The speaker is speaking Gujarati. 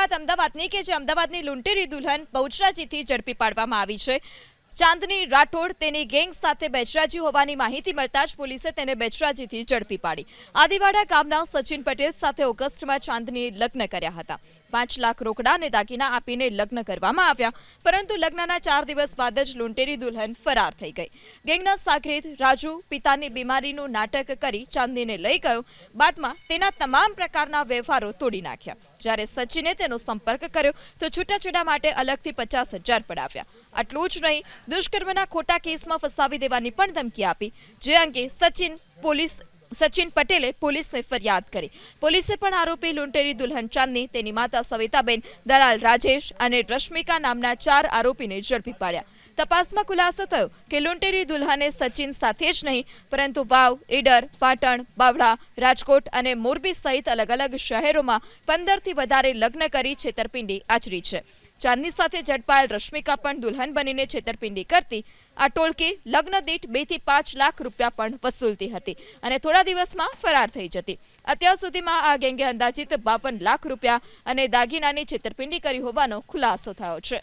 વાત અમદાવાદની કે જે અમદાવાદની લુંટેરી દુલ્હન બહુચરાજીથી ઝડપી પાડવામાં આવી છે. ચાંદની રાઠોડ તેની ગેંગ સાથે બેચરાજી હોવાની માહિતી મળતા જ પોલીસે તેને બેચરાજીથી ઝડપી પાડી. આદિવાડા ગામના સચિન પટેલ સાથે ઓગસ્ટમાં ચાંદની લગ્ન કર્યા હતા. પાંચ લાખ રોકડા અને દાગીના આપીને લગ્ન કરવામાં આવ્યા, પરંતુ લગ્નના ચાર દિવસ બાદ જ લુંટેરી દુલ્હન ફરાર થઈ ગઈ. ગેંગના સાગરીત રાજુ પિતાની બીમારીનું નાટક કરી ચાંદનીને લઈ ગયો. બાદમાં તેના તમામ પ્રકારના વ્યવહારો તોડી નાખ્યા. જ્યારે સચિને તેનો સંપર્ક કર્યો, તો છૂટાછેડા માટે અલગથી પચાસ હજાર પડાવ્યા. આટલું જ નહીં, દુષ્કર્મના ખોટા કેસમાં ફસાવી દેવાની પણ ધમકી આપી. જે અંગે સચિન પોલીસ સચિન પટેલે પોલીસને ફરિયાદ કરી. પોલીસે પણ આરોપી લૂંટેરી દુલ્હન ચાંદની, તેની માતા સવિતાબેન, દલાલ રાજેશ અને રશ્મિકા નામના ચાર આરોપીને ઝડપી પાડ્યા. તપાસમાં ખુલાસો થયો કે લૂંટેરી દુલ્હને સચિન સાથે જ નહીં, પરંતુ વાવ, ઈડર, પાટણ, બાવળા, રાજકોટ અને મોરબી સહિત અલગ અલગ શહેરોમાં પંદરથી વધારે લગ્ન કરી છેતરપિંડી આચરી છે. ચાંદની સાથે ઝડપાયેલ રશ્મિકા પણ દુલ્હન બનીને છેતરપિંડી કરતી. આ ટોળકી લગ્ન દીઠ બેથી પાંચ લાખ રૂપિયા પણ વસૂલતી હતી અને થોડા દિવસમાં ફરાર થઈ જતી. અત્યાર સુધીમાં આ ગેંગે અંદાજિત બાવન લાખ રૂપિયા અને દાગીનાની છેતરપિંડી કરી હોવાનો ખુલાસો થયો છે.